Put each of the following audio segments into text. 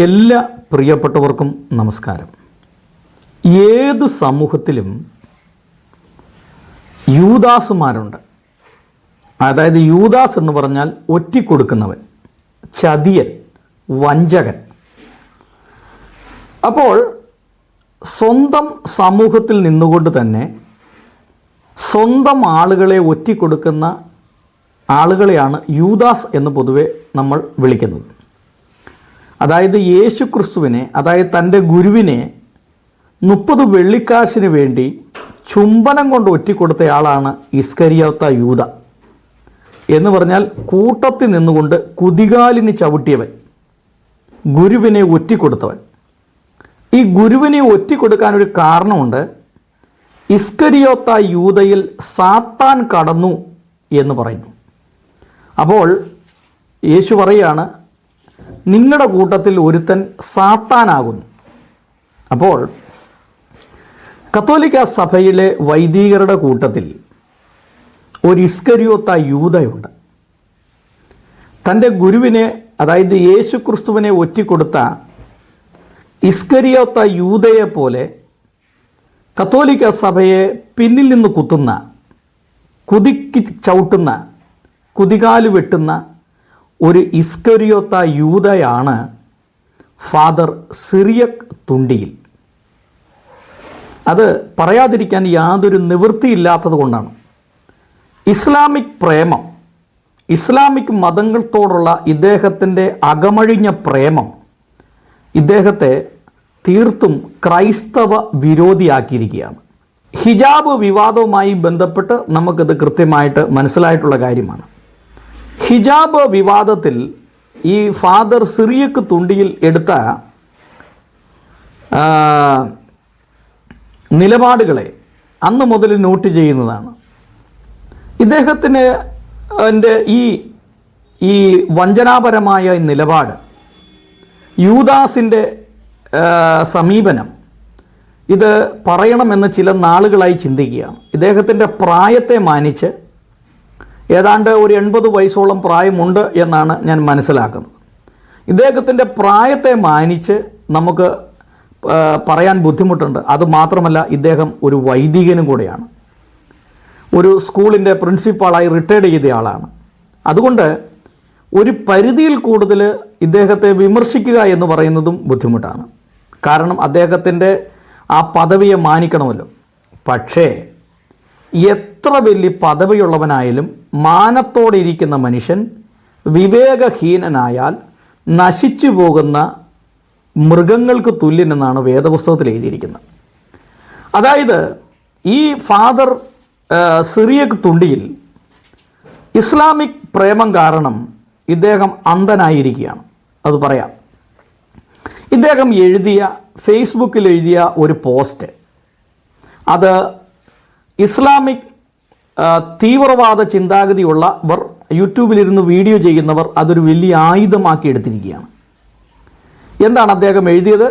എല്ലാ പ്രിയപ്പെട്ടവർക്കും നമസ്കാരം. ഏത് സമൂഹത്തിലും യൂദാസുമാരുണ്ട്. അതായത് യൂദാസ് എന്ന് പറഞ്ഞാൽ ഒറ്റിക്കൊടുക്കുന്നവൻ ചതിയൻ വഞ്ചകൻ. അപ്പോൾ സ്വന്തം സമൂഹത്തിൽ നിന്നുകൊണ്ട് തന്നെ സ്വന്തം ആളുകളെ ഒറ്റിക്കൊടുക്കുന്ന ആളുകളെയാണ് യൂദാസ് എന്ന് പൊതുവെ നമ്മൾ വിളിക്കുന്നത്. അതായത് യേശു ക്രിസ്തുവിനെ അതായത് തന്റെ ഗുരുവിനെ മുപ്പത് വെള്ളിക്കാശിന് വേണ്ടി ചുംബനം കൊണ്ട് ഒറ്റിക്കൊടുത്തയാളാണ് ഇസ്കരിയാത്ത യൂത. എന്ന് പറഞ്ഞാൽ കൂട്ടത്തിൽ നിന്നുകൊണ്ട് കുതികാലിന് ചവിട്ടിയവൻ ഗുരുവിനെ ഒറ്റിക്കൊടുത്തവൻ. ഈ ഗുരുവിനെ ഒറ്റിക്കൊടുക്കാൻ ഒരു കാരണമുണ്ട്. ഇസ്കരിയോത്ത യൂതയിൽ സാത്താൻ കടന്നു എന്ന് പറയുന്നു. അപ്പോൾ യേശു പറയാണ് നിങ്ങളുടെ കൂട്ടത്തിൽ ഒരുത്തൻ സാത്താനാകുന്നു. അപ്പോൾ കത്തോലിക്ക സഭയിലെ വൈദികരുടെ കൂട്ടത്തിൽ ഒരു ഇസ്കരിയോത്ത യൂതയുണ്ട്. തന്റെ ഗുരുവിനെ അതായത് യേശു ക്രിസ്തുവിനെ ഒറ്റിക്കൊടുത്ത ഇസ്കരിയോത്ത യൂതയെ പോലെ കത്തോലിക്ക സഭയെ പിന്നിൽ നിന്ന് കുത്തുന്ന കുതിക്ക് ചവിട്ടുന്ന കുതികാൽ വെട്ടുന്ന ഒരു ഇസ്കരിയോത്ത യൂതയാണ് ഫാദർ സിറിയക് തുണ്ടിയിൽ. അത് പറയാതിരിക്കാൻ യാതൊരു നിവൃത്തിയില്ലാത്തത് കൊണ്ടാണ്. ഇസ്ലാമിക് പ്രേമം ഇസ്ലാമിക് മതങ്ങളോടുള്ള ഇദ്ദേഹത്തിന്റെ അകമഴിഞ്ഞ പ്രേമം ഇദ്ദേഹത്തെ തീർത്തും ക്രൈസ്തവ വിരോധിയാക്കിയിരിക്കുകയാണ്. ഹിജാബ് വിവാദവുമായി ബന്ധപ്പെട്ട് നമുക്കിത് കൃത്യമായിട്ട് മനസ്സിലായിട്ടുള്ള കാര്യമാണ്. ഹിജാബ് വിവാദത്തിൽ ഈ ഫാദർ സിറിയക്ക് തുണ്ടിയിൽ എടുത്ത നിലപാടുകളെ അന്ന് മുതൽ നോട്ട് ചെയ്യുന്നതാണ്. ഇദ്ദേഹത്തിന് എന്റെ ഈ ഈ വഞ്ചനാപരമായ നിലപാട് യൂദാസിന്റെ സമീപനം ഇത് പറയണമെന്ന് ചില നാളുകളായി ചിന്തിക്കുകയാണ്. ഇദ്ദേഹത്തിന്റെ പ്രായത്തെ മാനിച്ച് ഏതാണ്ട് ഒരു എൺപത് വയസ്സോളം പ്രായമുണ്ട് എന്നാണ് ഞാൻ മനസ്സിലാക്കുന്നത്. ഇദ്ദേഹത്തിന്റെ പ്രായത്തെ മാനിച്ച് നമുക്ക് പറയാൻ ബുദ്ധിമുട്ടുണ്ട്. അതുമാത്രമല്ല ഇദ്ദേഹം ഒരു വൈദികനും കൂടെയാണ്. ഒരു സ്കൂളിന്റെ പ്രിൻസിപ്പാളായി റിട്ടയർഡ് ചെയ്ത ആളാണ് അതുകൊണ്ട് ഒരു പരിധിയിൽ കൂടുതൽ ഇദ്ദേഹത്തെ വിമർശിക്കുക എന്ന് പറയുന്നതും ബുദ്ധിമുട്ടാണ്. കാരണം അദ്ദേഹത്തിന്റെ ആ പദവിയെ മാനിക്കണമല്ലോ. പക്ഷേ എത്ര വലിയ പദവിയുള്ളവനായാലും മാനത്തോടെ ഇരിക്കുന്ന മനുഷ്യൻ വിവേകഹീനനായാൽ നശിച്ചു പോകുന്ന മൃഗങ്ങൾക്ക് തുല്യനെന്നാണ് വേദപുസ്തകത്തിൽ എഴുതിയിരിക്കുന്നത്. അതായത് ഈ ഫാദർ സിറിയക് തുണ്ടിയിൽ ഇസ്ലാമിക് പ്രേമം കാരണം ഇദ്ദേഹം അന്ധനായിരിക്കുകയാണ്. അത് പറയാം. ഇദ്ദേഹം എഴുതിയ ഫേസ്ബുക്കിൽ എഴുതിയ ഒരു പോസ്റ്റ്. അത് ഇസ്ലാമിക് തീവ്രവാദ ചിന്താഗതിയുള്ളവർ യൂട്യൂബിലിരുന്ന് വീഡിയോ ചെയ്യുന്നവർ അതൊരു വലിയ ആയുധമാക്കി എടുത്തിരിക്കുകയാണ്. എന്താണ് അദ്ദേഹം എഴുതിയത്?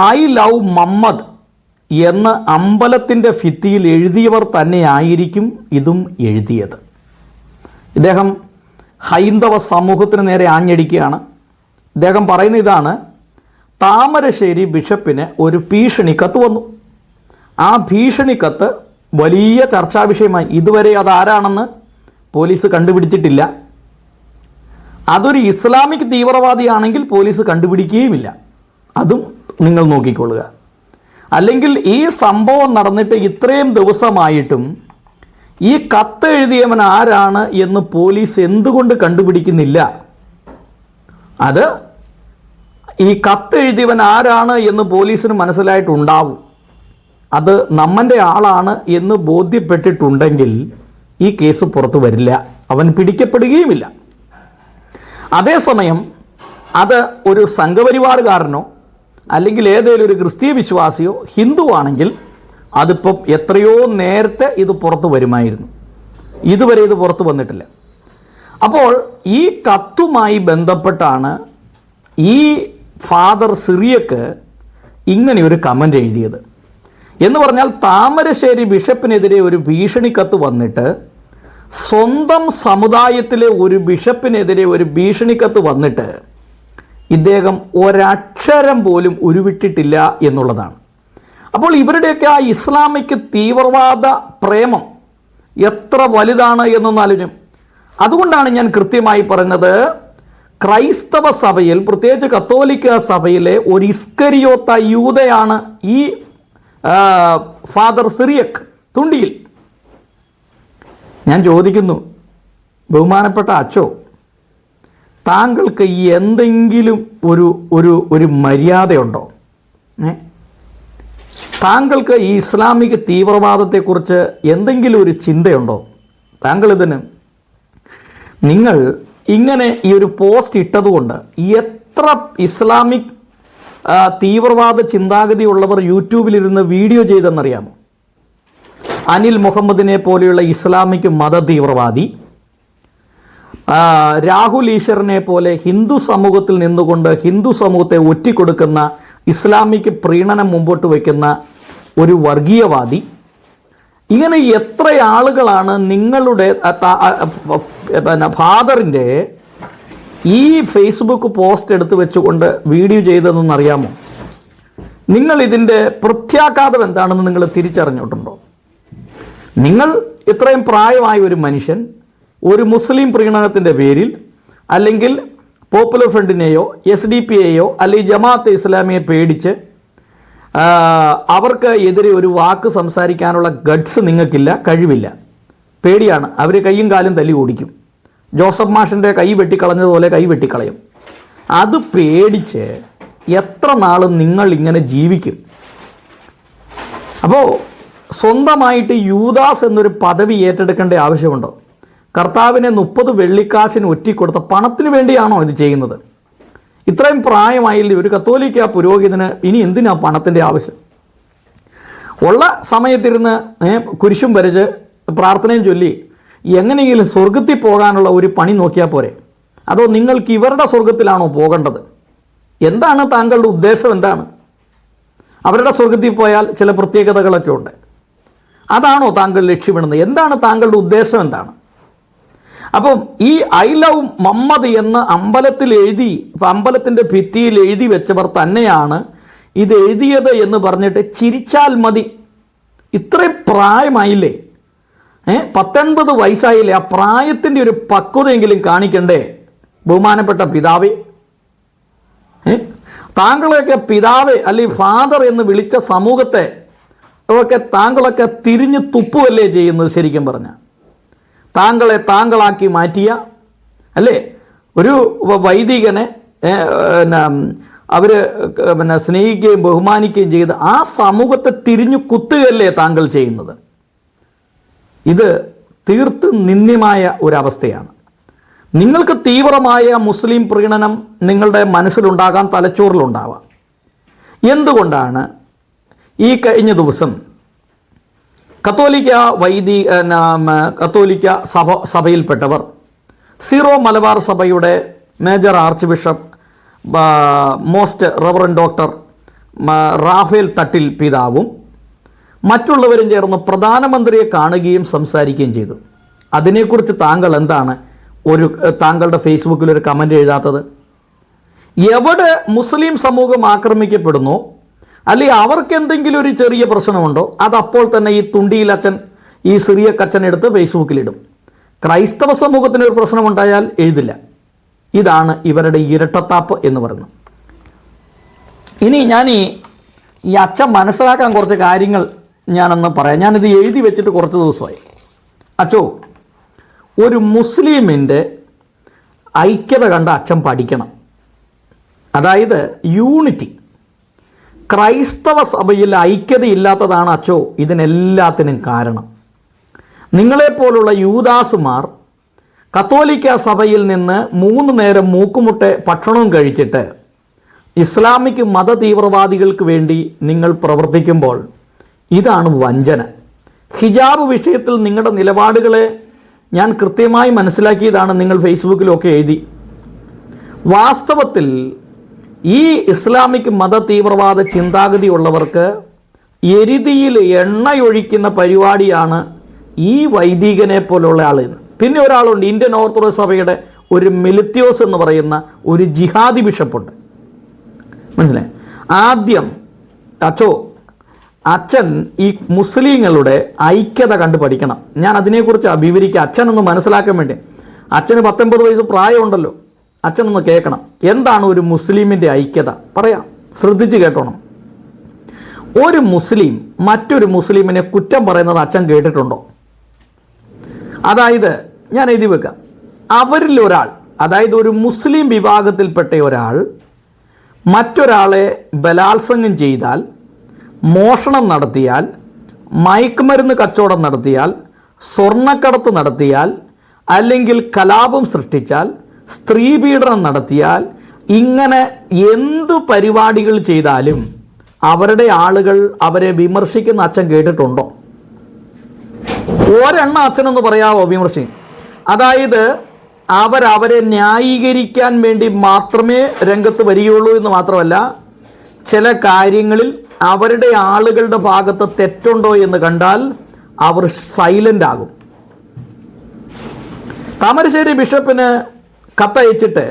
ഐ ലവ് മമ്മദ് എന്ന് അമ്പലത്തിന്റെ ഭിത്തിയിൽ എഴുതിയവർ തന്നെയായിരിക്കും ഇതും എഴുതിയത്. ഇദ്ദേഹം ഹൈന്ദവ സമൂഹത്തിന് നേരെ ആഞ്ഞടിക്കുകയാണ്. ഇദ്ദേഹം പറയുന്ന ഇതാണ് താമരശ്ശേരി ബിഷപ്പിന് ഒരു ഭീഷണി കത്ത് വന്നു. ആ ഭീഷണി കത്ത് വലിയ ചർച്ചാ വിഷയമായി. ഇതുവരെ അതാരാണെന്ന് പോലീസ് കണ്ടുപിടിച്ചിട്ടില്ല. അതൊരു ഇസ്ലാമിക് തീവ്രവാദിയാണെങ്കിൽ പോലീസ് കണ്ടുപിടിക്കുകയുമില്ല. അതും നിങ്ങൾ നോക്കിക്കൊള്ളുക. അല്ലെങ്കിൽ ഈ സംഭവം നടന്നിട്ട് ഇത്രയും ദിവസമായിട്ടും ഈ കത്ത് എഴുതിയവൻ ആരാണ് എന്ന് പോലീസ് എന്തുകൊണ്ട് കണ്ടുപിടിക്കുന്നില്ല? അത് ഈ കത്ത് എഴുതിയവൻ ആരാണ് എന്ന് പോലീസിന് മനസ്സിലായിട്ടുണ്ടാവും. അത് നമ്മന്റെ ആളാണ് എന്ന് ബോധ്യപ്പെട്ടിട്ടുണ്ടെങ്കിൽ ഈ കേസ് പുറത്തു വരില്ല. അവൻ പിടിക്കപ്പെടുകയുമില്ല. അതേസമയം അത് ഒരു സംഘപരിവാറുകാരനോ അല്ലെങ്കിൽ ഏതെങ്കിലും ഒരു ക്രിസ്തീയ വിശ്വാസിയോ ഹിന്ദുവാണെങ്കിൽ അതിപ്പം എത്രയോ നേരത്തെ ഇത് പുറത്തു വരുമായിരുന്നു. ഇതുവരെ ഇത് പുറത്തു വന്നിട്ടില്ല. അപ്പോൾ ഈ കത്തുമായി ബന്ധപ്പെട്ടാണ് ഈ ഫാദർ സിറിയക്ക് ഇങ്ങനെ ഒരു കമന്റ് എഴുതിയത്. എന്ന് പറഞ്ഞാൽ താമരശ്ശേരി ബിഷപ്പിനെതിരെ ഒരു ഭീഷണി കത്ത് വന്നിട്ട് സ്വന്തം സമുദായത്തിലെ ഒരു ബിഷപ്പിനെതിരെ ഒരു ഭീഷണിക്കത്ത് വന്നിട്ട് ഇദ്ദേഹം ഒരക്ഷരം പോലും ഉരുവിട്ടിട്ടില്ല എന്നുള്ളതാണ്. അപ്പോൾ ഇവരുടെയൊക്കെ ആ ഇസ്ലാമിക് തീവ്രവാദ പ്രേമം എത്ര വലുതാണ് എന്നാലും അതുകൊണ്ടാണ് ഞാൻ കൃത്യമായി പറഞ്ഞത് ക്രൈസ്തവ സഭയിൽ പ്രത്യേകിച്ച് കത്തോലിക്ക സഭയിലെ ഒരു ഇസ്കരിയോത്ത യൂതയാണ് ഈ ഫാദർ സിറിയക് തുണ്ടിയിൽ. ഞാൻ ചോദിക്കുന്നു ബഹുമാനപ്പെട്ട അച്ചോ താങ്കൾക്ക് എന്തെങ്കിലും ഒരു ഒരു ഒരു മര്യാദയുണ്ടോ? താങ്കൾക്ക് ഈ ഇസ്ലാമിക തീവ്രവാദത്തെക്കുറിച്ച് എന്തെങ്കിലും ഒരു ചിന്തയുണ്ടോ? താങ്കൾ ഇതിന് നിങ്ങൾ ഇങ്ങനെ ഈ ഒരു പോസ്റ്റ് ഇട്ടതുകൊണ്ട് എത്ര ഇസ്ലാമിക് തീവ്രവാദ ചിന്താഗതിയുള്ളവർ യൂട്യൂബിലിരുന്ന് വീഡിയോ ചെയ്തെന്നറിയാമോ? അനിൽ മുഹമ്മദിനെ പോലെയുള്ള ഇസ്ലാമിക് മത തീവ്രവാദി രാഹുൽ ഈശ്വറിനെ പോലെ ഹിന്ദു സമൂഹത്തിൽ നിന്നുകൊണ്ട് ഹിന്ദു സമൂഹത്തെ ഒറ്റിക്കൊടുക്കുന്ന ഇസ്ലാമിക് പ്രീണനം മുമ്പോട്ട് വയ്ക്കുന്ന ഒരു വർഗീയവാദി. ഇങ്ങനെ എത്ര ആളുകളാണ് നിങ്ങളുടെ ഫാദറിന്റെ ഈ ഫേസ്ബുക്ക് പോസ്റ്റ് എടുത്ത് വെച്ചുകൊണ്ട് വീഡിയോ ചെയ്തതെന്ന് അറിയാമോ നിങ്ങൾ ഇതിന്റെ പ്രത്യാഘാതം എന്താണെന്ന് നിങ്ങൾ തിരിച്ചറിഞ്ഞിട്ടുണ്ടോ? നിങ്ങൾ ഇത്രയും പ്രായമായ ഒരു മനുഷ്യൻ ഒരു മുസ്ലിം പ്രീണനത്തിന്റെ പേരിൽ അല്ലെങ്കിൽ പോപ്പുലർ ഫ്രണ്ടിനെയോ എസ് ഡി പി എയോ അല്ലെങ്കിൽ ജമാഅത്ത് ഇസ്ലാമിയെ പേടിച്ച് അവർക്ക് എതിരെ ഒരു വാക്ക് സംസാരിക്കാനുള്ള ഗഡ്സ് നിങ്ങൾക്കില്ല കഴിവില്ല. പേടിയാണ്. അവർ കയ്യും കാലും തല്ലി ഓടിക്കും. ജോസഫ് മാഷിന്റെ കൈ വെട്ടിക്കളഞ്ഞതുപോലെ കൈ വെട്ടിക്കളയും. അത് പേടിച്ച് എത്ര നാളും നിങ്ങൾ ഇങ്ങനെ ജീവിക്കും? അപ്പോൾ സ്വന്തമായിട്ട് യൂദാസ് എന്നൊരു പദവി ഏറ്റെടുക്കേണ്ട ആവശ്യമുണ്ടോ? കർത്താവിനെ മുപ്പത് വെള്ളിക്കാശിന് ഒറ്റിക്കൊടുത്ത പണത്തിന് വേണ്ടിയാണോ ഇത് ചെയ്യുന്നത്? ഇത്രയും പ്രായമായില്ലേ ഒരു കത്തോലിക്ക പുരോഹിതന് ഇനി എന്തിനാ പണത്തിന്റെ ആവശ്യം? ഉള്ള സമയത്തിരുന്ന് കുരിശും വരച്ച് പ്രാർത്ഥനയും ചൊല്ലി എങ്ങനെയെങ്കിലും സ്വർഗത്തിൽ പോകാനുള്ള ഒരു പണി നോക്കിയാൽ പോരെ. അതോ നിങ്ങൾക്ക് ഇവരുടെ സ്വർഗത്തിലാണോ പോകേണ്ടത്? എന്താണ് താങ്കളുടെ ഉദ്ദേശം എന്താണ്? അവരുടെ സ്വർഗത്തിൽ പോയാൽ ചില പ്രത്യേകതകളൊക്കെ ഉണ്ട്. അതാണോ താങ്കൾ ലക്ഷ്യമിടുന്നത്? എന്താണ് താങ്കളുടെ ഉദ്ദേശം എന്താണ്? അപ്പം ഈ ഐ ലവ് മമ്മദ് എന്ന് അമ്പലത്തിൽ എഴുതി അമ്പലത്തിന്റെ ഭിത്തിയിൽ എഴുതി വെച്ചവർ തന്നെയാണ് ഇത് എഴുതിയത് എന്ന് പറഞ്ഞിട്ട് ചിരിച്ചാൽ മതി. ഇത്രയും പ്രായമായില്ലേ? ഏ? പത്തൊൻപത് വയസ്സായില്ലേ? ആ പ്രായത്തിന്റെ ഒരു പക്വതയെങ്കിലും കാണിക്കണ്ടേ? ബഹുമാനപ്പെട്ട പിതാവേ? താങ്കളെയൊക്കെ പിതാവ് അല്ലെങ്കിൽ ഫാദർ എന്ന് വിളിച്ച സമൂഹത്തെ ഒക്കെ താങ്കളൊക്കെ തിരിഞ്ഞു തുപ്പുവല്ലേ ചെയ്യുന്നത് ശരിക്കും പറഞ്ഞ? താങ്കളെ താങ്കളാക്കി മാറ്റിയ അല്ലേ? ഒരു വൈദികനെ പിന്നെ അവർ പിന്നെ സ്നേഹിക്കുകയും ബഹുമാനിക്കുകയും ചെയ്ത് ആ സമൂഹത്തെ തിരിഞ്ഞു കുത്തുകയല്ലേ താങ്കൾ ചെയ്യുന്നത്? ഇത് തീർത്ത് നിന്ദ്യമായ ഒരവസ്ഥയാണ്. നിങ്ങൾക്ക് തീവ്രമായ മുസ്ലിം പ്രീണനം നിങ്ങളുടെ മനസ്സിലുണ്ടാകാം തലച്ചോറിലുണ്ടാവാം. എന്തുകൊണ്ടാണ് ഈ കഴിഞ്ഞ ദിവസം കത്തോലിക്ക വൈദി കത്തോലിക്ക സഭ സഭയിൽപ്പെട്ടവർ സീറോ മലബാർ സഭയുടെ major archbishop most reverend doctor Raphael Thattil പിതാവും മറ്റുള്ളവരും ചേർന്ന് പ്രധാനമന്ത്രിയെ കാണുകയും സംസാരിക്കുകയും ചെയ്തു. അതിനെക്കുറിച്ച് താങ്കൾ എന്താണ് ഒരു താങ്കളുടെ ഫേസ്ബുക്കിൽ ഒരു കമന്റ് എഴുതാത്തത്? എവിടെ മുസ്ലിം സമൂഹം ആക്രമിക്കപ്പെടുന്നു? അല്ലെങ്കിൽ അവർക്ക് എന്തെങ്കിലും ഒരു ചെറിയ പ്രശ്നമുണ്ടോ? അതപ്പോൾ തന്നെ ഈ തുണ്ടിയിൽ അച്ഛൻ ഈ സിറിയ കച്ചൻ എടുത്ത് ഫേസ്ബുക്കിലിടും ക്രൈസ്തവ സമൂഹത്തിന് ഒരു പ്രശ്നമുണ്ടായാൽ എഴുതില്ല. ഇതാണ് ഇവരുടെ ഇരട്ടത്താപ്പ് എന്ന് പറയുന്നത്. ഇനി ഞാൻ ഈ അച്ഛൻ മനസ്സിലാക്കാൻ കുറച്ച് കാര്യങ്ങൾ ഞാനൊന്ന് പറയാം. ഞാനിത് എഴുതി വെച്ചിട്ട് കുറച്ച് ദിവസമായി. അച്ചോ ഒരു മുസ്ലിമിന്റെ ഐക്യത കണ്ട അച്ഛൻ പഠിക്കണം. അതായത് യൂണിറ്റി. ക്രൈസ്തവ സഭയിൽ ഐക്യതയില്ലാത്തതാണ് അച്ചോ ഇതിനെല്ലാത്തിനും കാരണം. നിങ്ങളെപ്പോലുള്ള യൂദാസുമാർ കത്തോലിക്ക സഭയിൽ നിന്ന് മൂന്ന് നേരം മൂക്കുമുട്ടെ ഭക്ഷണവും കഴിച്ചിട്ട് ഇസ്ലാമിക് മത തീവ്രവാദികൾക്ക് വേണ്ടി നിങ്ങൾ പ്രവർത്തിക്കുമ്പോൾ ഇതാണ് വഞ്ചന. ഹിജാബ് വിഷയത്തിൽ നിങ്ങളുടെ നിലപാടുകളെ ഞാൻ കൃത്യമായി മനസ്സിലാക്കിയതാണ് നിങ്ങൾ ഫേസ്ബുക്കിലൊക്കെ എഴുതി. വാസ്തവത്തിൽ ഈ ഇസ്ലാമിക് മത തീവ്രവാദ ചിന്താഗതിയുള്ളവർക്ക് എരുതിയിൽ എണ്ണയൊഴിക്കുന്ന പരിപാടിയാണ് ഈ വൈദികനെ പോലുള്ള ആളിൽ പിന്നെ ഒരാളുണ്ട് ഇന്ത്യൻ ഓർത്തഡോക്സ് സഭയുടെ ഒരു മെലിത്യോസ് എന്ന് പറയുന്ന ഒരു ജിഹാദി ബിഷപ്പുണ്ട്. മനസ്സിലായി? ആദ്യം അച്ചോ അച്ഛൻ ഈ മുസ്ലിങ്ങളുടെ ഐക്യത കണ്ടു പഠിക്കണം. ഞാൻ അതിനെക്കുറിച്ച് വിവരിക്കുക. അച്ഛനൊന്ന് മനസ്സിലാക്കാൻ വേണ്ടി. അച്ഛന് പത്തൊമ്പത് വയസ്സ് പ്രായമുണ്ടല്ലോ. അച്ഛനൊന്ന് കേൾക്കണം. എന്താണ് ഒരു മുസ്ലിമിന്റെ ഐക്യത? പറയാം. ശ്രദ്ധിച്ച് കേട്ടോണം ഒരു മുസ്ലിം മറ്റൊരു മുസ്ലിമിനെ കുറ്റം പറയുന്നത് അച്ഛൻ കേട്ടിട്ടുണ്ടോ? അതായത് ഞാൻ എഴുതി വെക്കാം. അവരിൽ ഒരാൾ അതായത് ഒരു മുസ്ലിം വിഭാഗത്തിൽപ്പെട്ട ഒരാൾ മറ്റൊരാളെ ബലാത്സംഗം ചെയ്താൽ മോഷണം നടത്തിയാൽ മയക്കുമരുന്ന് കച്ചവടം നടത്തിയാൽ സ്വർണക്കടത്ത് നടത്തിയാൽ അല്ലെങ്കിൽ കലാപം സൃഷ്ടിച്ചാൽ സ്ത്രീ പീഡനം നടത്തിയാൽ ഇങ്ങനെ എന്തു പരിപാടികൾ ചെയ്താലും അവരുടെ ആളുകൾ അവരെ വിമർശിക്കുന്ന അച്ഛൻ കേട്ടിട്ടുണ്ടോ? ഒരെണ്ണ അച്ഛനെന്ന് പറയാവോ വിമർശി? അതായത് അവരവരെ ന്യായീകരിക്കാൻ വേണ്ടി മാത്രമേ രംഗത്ത് വരികയുള്ളൂ എന്ന് മാത്രമല്ല ചില കാര്യങ്ങളിൽ അവരുടെ ആളുകളുടെ ഭാഗത്ത് തെറ്റുണ്ടോ എന്ന് കണ്ടാൽ അവർ സൈലന്റ് ആകും. താമരശ്ശേരി ബിഷപ്പിന് കത്തയച്ചിട്ട്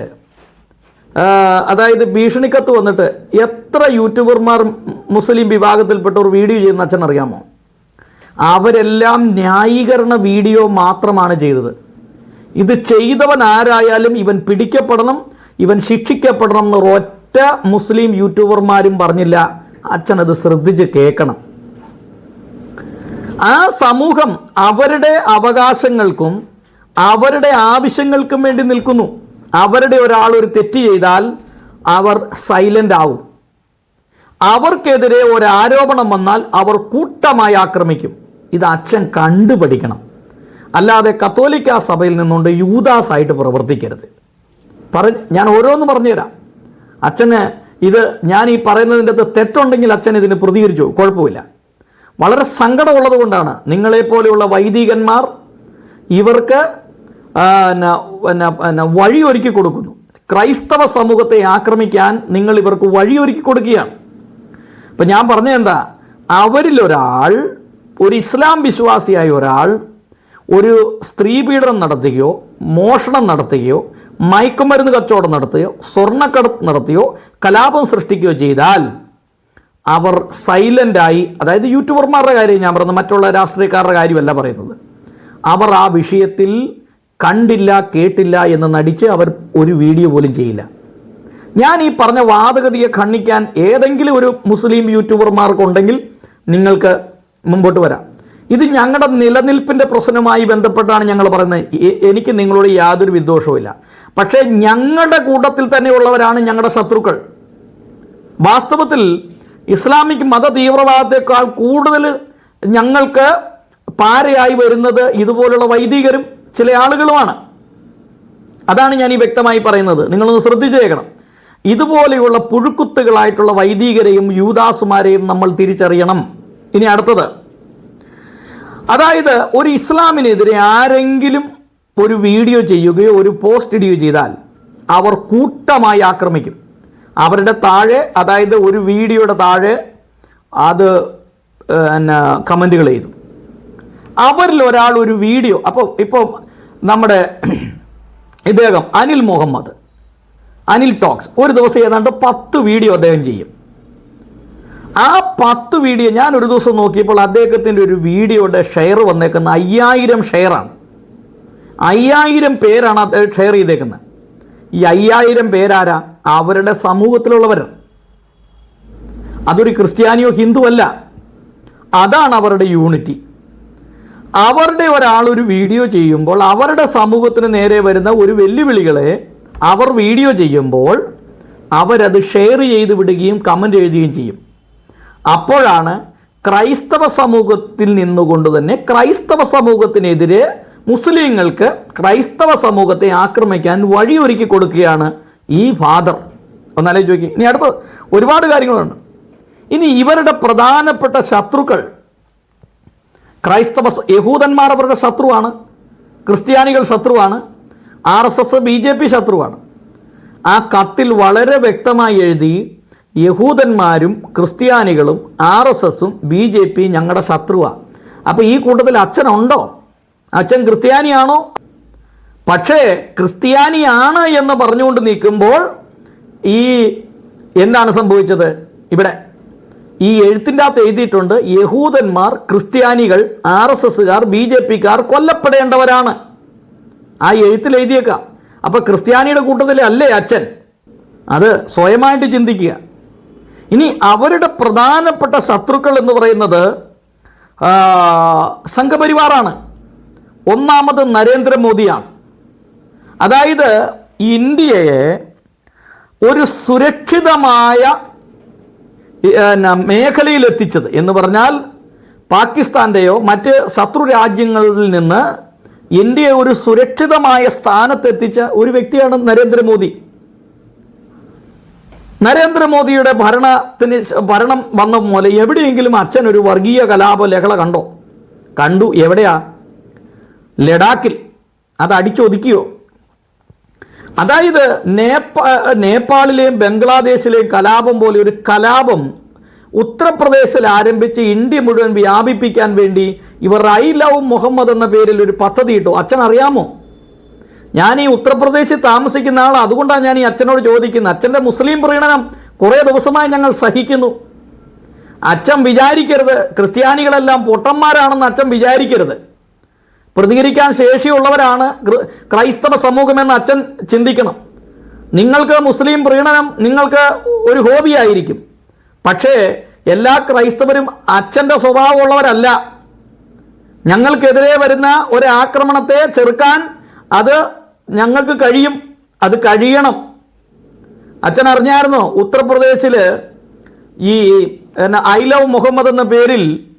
അതായത് ഭീഷണിക്കത്ത് വന്നിട്ട് എത്ര യൂട്യൂബർമാർ മുസ്ലിം വിഭാഗത്തിൽപ്പെട്ടവർ വീഡിയോ ചെയ്യുന്ന അച്ഛൻ അറിയാമോ? അവരെല്ലാം ന്യായീകരണ വീഡിയോ മാത്രമാണ് ചെയ്തത്. ഇത് ചെയ്തവൻ ആരായാലും ഇവൻ പിടിക്കപ്പെടണം ഇവൻ ശിക്ഷിക്കപ്പെടണം എന്ന് ഒറ്റ മുസ്ലിം യൂട്യൂബർമാരും പറഞ്ഞില്ല. അച്ഛൻ അത് ശ്രദ്ധിച്ച് കേൾക്കണം. ആ സമൂഹം അവരുടെ അവകാശങ്ങൾക്കും അവരുടെ ആവശ്യങ്ങൾക്കും വേണ്ടി നിൽക്കുന്നു. അവരുടെ ഒരാൾ ഒരു തെറ്റ് ചെയ്താൽ അവർ സൈലന്റ് ആവും. അവർക്കെതിരെ ഒരു ആരോപണം വന്നാൽ അവർ കൂട്ടമായി ആക്രമിക്കും. ഇത് അച്ഛൻ കണ്ടുപഠിക്കണം. അല്ലാതെ കത്തോലിക്ക സഭയിൽ നിന്നുകൊണ്ട് യൂദാസായിട്ട് പ്രവർത്തിക്കരുത്. പറഞ്ഞ് ഞാൻ ഓരോന്ന് പറഞ്ഞുതരാം. അച്ഛന് ഇത് ഞാൻ ഈ പറയുന്നതിന്റെ അകത്ത് തെറ്റുണ്ടെങ്കിൽ അച്ഛൻ ഇതിന് പ്രതികരിച്ചു. കുഴപ്പമില്ല. വളരെ സങ്കടമുള്ളത് കൊണ്ടാണ് നിങ്ങളെപ്പോലെയുള്ള വൈദികന്മാർ ഇവർക്ക് പിന്നെ വഴിയൊരുക്കി കൊടുക്കുന്നു. ക്രൈസ്തവ സമൂഹത്തെ ആക്രമിക്കാൻ നിങ്ങൾ ഇവർക്ക് വഴിയൊരുക്കി കൊടുക്കുകയാണ്. അപ്പം ഞാൻ പറഞ്ഞ എന്താ? അവരിലൊരാൾ ഒരു ഇസ്ലാം വിശ്വാസിയായ ഒരാൾ ഒരു സ്ത്രീ സ്ത്രീപീഡനം നടത്തുകയോ മോഷണം നടത്തുകയോ മയക്കുമരുന്ന് കച്ചവടം നടത്തുകയോ സ്വർണക്കടത്ത് നടത്തുകയോ കലാപം സൃഷ്ടിക്കുകയോ ചെയ്താൽ അവർ സൈലന്റായി അതായത് യൂട്യൂബർമാരുടെ കാര്യം ഞാൻ പറയുന്നത് മറ്റുള്ള രാഷ്ട്രീയക്കാരുടെ കാര്യമല്ല പറയുന്നത്. അവർ ആ വിഷയത്തിൽ കണ്ടില്ല കേട്ടില്ല എന്ന് നടിച്ച് അവർ ഒരു വീഡിയോ പോലും ചെയ്യില്ല. ഞാൻ ഈ പറഞ്ഞ വാദഗതിയെ ഖണ്ണിക്കാൻ ഏതെങ്കിലും ഒരു മുസ്ലിം യൂട്യൂബർമാർക്കുണ്ടെങ്കിൽ നിങ്ങൾക്ക് മുമ്പോട്ട് വരാം. ഇത് ഞങ്ങളുടെ നിലനിൽപ്പിന്റെ പ്രശ്നവുമായി ബന്ധപ്പെട്ടാണ് ഞങ്ങൾ പറയുന്നത്. എനിക്ക് നിങ്ങളോട് യാതൊരു വിദ്വേഷവുമില്ല. പക്ഷേ ഞങ്ങളുടെ കൂട്ടത്തിൽ തന്നെയുള്ളവരാണ് ഞങ്ങളുടെ ശത്രുക്കൾ. വാസ്തവത്തിൽ ഇസ്ലാമിക് മത തീവ്രവാദത്തെക്കാൾ കൂടുതൽ ഞങ്ങൾക്ക് പാരയായി വരുന്നത് ഇതുപോലുള്ള വൈദികരും ചില ആളുകളുമാണ്. അതാണ് ഞാൻ ഈ വ്യക്തമായി പറയുന്നത്. നിങ്ങളൊന്ന് ശ്രദ്ധിച്ചേക്കണം ഇതുപോലെയുള്ള പുഴുക്കുത്തുകളായിട്ടുള്ള വൈദികരെയും യൂദാസുമാരെയും നമ്മൾ തിരിച്ചറിയണം. ഇനി അടുത്തത്. അതായത് ഒരു ഇസ്ലാമിനെതിരെ ആരെങ്കിലും ഒരു വീഡിയോ ചെയ്യുകയോ ഒരു പോസ്റ്റ് ഇടുകയോ ചെയ്താൽ അവർ കൂട്ടമായി ആക്രമിക്കും. അവരുടെ താഴെ അതായത് ഒരു വീഡിയോയുടെ താഴെ അത് പിന്നെ കമന്റുകൾ ചെയ്തു അവരിൽ ഒരാൾ ഒരു വീഡിയോ അപ്പോൾ ഇപ്പോൾ നമ്മുടെ ഇദ്ദേഹം അനിൽ മുഹമ്മദ് അനിൽ ടോക്സ് ഒരു ദിവസം ഏതാണ്ട് പത്ത് വീഡിയോ അദ്ദേഹം ചെയ്യും. ആ പത്ത് വീഡിയോ ഞാൻ ഒരു ദിവസം നോക്കിയപ്പോൾ അദ്ദേഹത്തിന്റെ ഒരു വീഡിയോയുടെ ഷെയർ വന്നേക്കുന്ന അയ്യായിരം ഷെയറാണ്. അയ്യായിരം പേരാണ് അത് ഷെയർ ചെയ്തേക്കുന്നത്. ഈ അയ്യായിരം പേരാരാ? അവരുടെ സമൂഹത്തിലുള്ളവർ. അതൊരു ക്രിസ്ത്യാനിയോ ഹിന്ദു അല്ല. അതാണ് അവരുടെ യൂണിറ്റി അവരുടെ ഒരാൾ ഒരു വീഡിയോ ചെയ്യുമ്പോൾ അവരുടെ സമൂഹത്തിന് നേരെ വരുന്ന ഒരു വെല്ലുവിളികളെ അവർ വീഡിയോ ചെയ്യുമ്പോൾ അവരത് ഷെയർ ചെയ്ത് വിടുകയും കമന്റ് എഴുതുകയും ചെയ്യും. അപ്പോഴാണ് ക്രൈസ്തവ സമൂഹത്തിൽ നിന്നുകൊണ്ട് തന്നെ ക്രൈസ്തവ സമൂഹത്തിനെതിരെ മുസ്ലിങ്ങൾക്ക് ക്രൈസ്തവ സമൂഹത്തെ ആക്രമിക്കാൻ വഴിയൊരുക്കി കൊടുക്കുകയാണ് ഈ ഫാദർ. ഒന്നാലേ ചോദിക്കും ഇനി അടുത്ത ഒരുപാട് കാര്യങ്ങളുണ്ട്. ഇനി ഇവരുടെ പ്രധാനപ്പെട്ട ശത്രുക്കൾ ക്രൈസ്തവ യഹൂദന്മാർ അവരുടെ ശത്രുവാണ്. ക്രിസ്ത്യാനികൾ ശത്രുവാണ്. R S S B J P ശത്രുവാണ്. ആ കത്തിൽ വളരെ വ്യക്തമായി എഴുതി യഹൂദന്മാരും ക്രിസ്ത്യാനികളും ആർ എസ് എസും ബി ജെ പി ഞങ്ങളുടെ ശത്രുവാണ് അപ്പോൾ ഈ കൂട്ടത്തിൽ അച്ഛനുണ്ടോ? അച്ഛൻ ക്രിസ്ത്യാനിയാണോ? പക്ഷേ ക്രിസ്ത്യാനിയാണ് എന്ന് പറഞ്ഞുകൊണ്ട് നിൽക്കുമ്പോൾ ഈ എന്താണ് സംഭവിച്ചത്? ഇവിടെ ഈ എഴുത്തിന്റെ അകത്ത് എഴുതിയിട്ടുണ്ട് യഹൂദന്മാർ ക്രിസ്ത്യാനികൾ ആർ എസ് എസ്സുകാർ ബി ജെ പിക്കാർ കൊല്ലപ്പെടേണ്ടവരാണ്. ആ എഴുത്തിൽ എഴുതിയേക്കാം. അപ്പോൾ ക്രിസ്ത്യാനിയുടെ കൂട്ടത്തിൽ അല്ലേ അച്ഛൻ? അത് സ്വയമായിട്ട് ചിന്തിക്കുക. ഇനി അവരുടെ പ്രധാനപ്പെട്ട ശത്രുക്കൾ എന്ന് പറയുന്നത് സംഘപരിവാറാണ്. ഒന്നാമത് നരേന്ദ്രമോദിയാണ്. അതായത് ഇന്ത്യയെ ഒരു സുരക്ഷിതമായ മേഖലയിൽ എത്തിച്ചത് എന്ന് പറഞ്ഞാൽ പാകിസ്ഥാന്റെയോ മറ്റ് ശത്രു രാജ്യങ്ങളിൽ നിന്ന് ഇന്ത്യയെ ഒരു സുരക്ഷിതമായ സ്ഥാനത്തെത്തിച്ച ഒരു വ്യക്തിയാണ് നരേന്ദ്രമോദി. നരേന്ദ്രമോദിയുടെ ഭരണത്തിന് ഭരണം വന്ന പോലെ എവിടെയെങ്കിലും അച്ഛൻ ഒരു വർഗീയ കലാപ ലഹള കണ്ടോ? കണ്ടു. എവിടെയാ? ലഡാക്കിൽ അത് അടിച്ചൊതുക്കിയോ? അതായത് നേപ്പാ നേപ്പാളിലെയും ബംഗ്ലാദേശിലെയും കലാപം പോലെ ഒരു കലാപം ഉത്തർപ്രദേശിൽ ആരംഭിച്ച് ഇന്ത്യ മുഴുവൻ വ്യാപിപ്പിക്കാൻ വേണ്ടി ഇവർ ഐ ലവ് മുഹമ്മദ് എന്ന പേരിൽ ഒരു പദ്ധതി ഇട്ടു. അച്ഛൻ അറിയാമോ? ഞാൻ ഈ ഉത്തർപ്രദേശിൽ താമസിക്കുന്ന ആൾ അതുകൊണ്ടാണ് ഞാൻ ഈ അച്ഛനോട് ചോദിക്കുന്നത്. അച്ഛന്റെ മുസ്ലിം പ്രീണനം കുറേ ദിവസമായി ഞങ്ങൾ സഹിക്കുന്നു. അച്ഛൻ വിചാരിക്കരുത്. ക്രിസ്ത്യാനികളെല്ലാം പൊട്ടന്മാരാണെന്ന് അച്ഛൻ വിചാരിക്കരുത്. പ്രതികരിക്കാൻ ശേഷിയുള്ളവരാണ് ക്ര- ക്രൈസ്തവ സമൂഹമെന്ന് അച്ഛൻ ചിന്തിക്കണം. നിങ്ങൾക്ക് മുസ്ലിം പ്രീണനം നിങ്ങൾക്ക് ഒരു ഹോബി ആയിരിക്കും പക്ഷേ എല്ലാ ക്രൈസ്തവരും അച്ഛന്റെ സ്വഭാവമുള്ളവരല്ല. ഞങ്ങൾക്കെതിരെ വരുന്ന ഒരു ആക്രമണത്തെ ചെറുക്കാൻ അത് ഞങ്ങൾക്ക് കഴിയും. അത് കഴിയണം. അച്ഛൻ അറിഞ്ഞായിരുന്നോ? ഉത്തർപ്രദേശിൽ ഈ ഐ ലവ് മുഹമ്മദ് എന്ന പേരിൽ